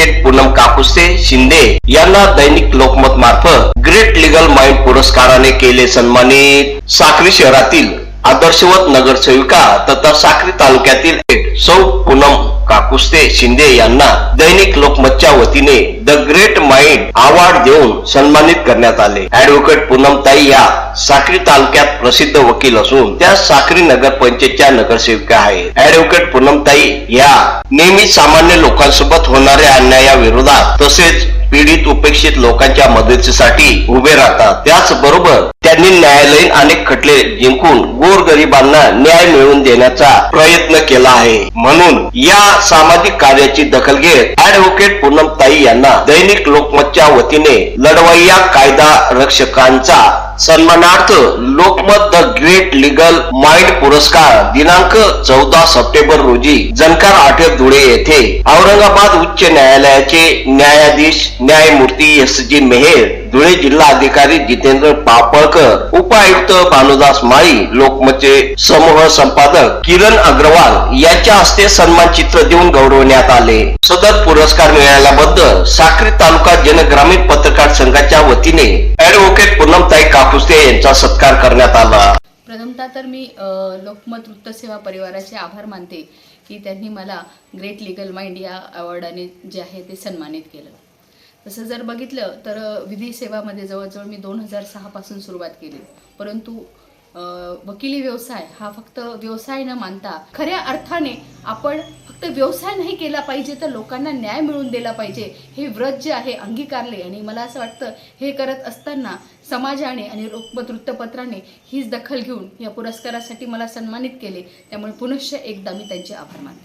पूनम कापुसे शिंदे यांना दैनिक लोकमत मार्फत great legal mind पुरस्काराने केले सन्मानित. साक्री शहरातील आदर्शवत नगरसेविका तथा साक्री तालुक्यातील एक सौ पूनम काकुस्ते शिंदे यांना दैनिक लोकमतच्या वतीने द ग्रेट माइंड अवॉर्ड देऊन सन्मानित करण्यात आले. ऍडव्होकेट पूनमताई या साक्री तालुक्यात प्रसिद्ध वकील असून त्या साक्री नगर पंचायतच्या नगरसेविका आहेत. ऍडव्होकेट पूनमताई या नेहमी सामान्य लोकांसोबत होणाऱ्या अन्यायाविरोधात तसेच पीडित उपेक्षित लोकांच्या मदतीसाठी उभे राहतात. त्याचबरोबर त्यांनी न्यायालयीन अनेक खटले जिंकून गोरगरिबांना न्याय मिळवून देण्याचा प्रयत्न केला आहे. म्हणून या सामाजिक कार्याची दखल घेत ऍडव्होकेट पूनमताई यांना दैनिक लोकमतच्या वतीने लढवय्या कायदा रक्षकांचा सन्मानार्थ Lokmat the great legal mind पुरस्कार दिनांक चौदा सप्टेंबर रोजी जनकार आठव धुळे येथे औरंगाबाद उच्च न्यायालयाचे न्यायाधीश न्यायमूर्ती एस जी मेहेर धुळे जिल्हा अधिकारी जितेंद्र पापळकर उपायुक्त भानुदास माळी लोकमतचे समूह संपादक किरण अग्रवाल यांच्या हस्ते सन्मान चित्र देऊन गौरवण्यात आले. सदर पुरस्कार मिळाल्याबद्दल साक्री तालुका जनग्रामीण पत्रकार संघाच्या वतीने ऍडव्होकेट पूनमताई काकुस्ते यांचा सत्कार करण्यात आला. प्रथमतः तर मी लोकमत वृत्तसेवा परिवाराचे आभार मानते की त्यांनी मला ग्रेट लिगल माइंड या अवॉर्डाने जे आहे ते सन्मानित केलं. तसं जर बघितलं तर विधी सेवामध्ये जवळजवळ मी दोन हजार सहापासून सुरुवात केली. परंतु वकिली व्यवसाय हा फक्त व्यवसाय न मानता खऱ्या अर्थाने आपण फक्त व्यवसाय नाही केला पाहिजे तर लोकांना न्याय मिळवून दिला पाहिजे. हे व्रत जे आहे अंगीकारले. आणि मला असं वाटतं हे करत असताना समाजाने आणि लोकमत वृत्तपत्राने हीच दखल घेऊन या पुरस्कारासाठी मला सन्मानित केले. त्यामुळे पुनश्च एकदा मी त्यांचे आभार मानते.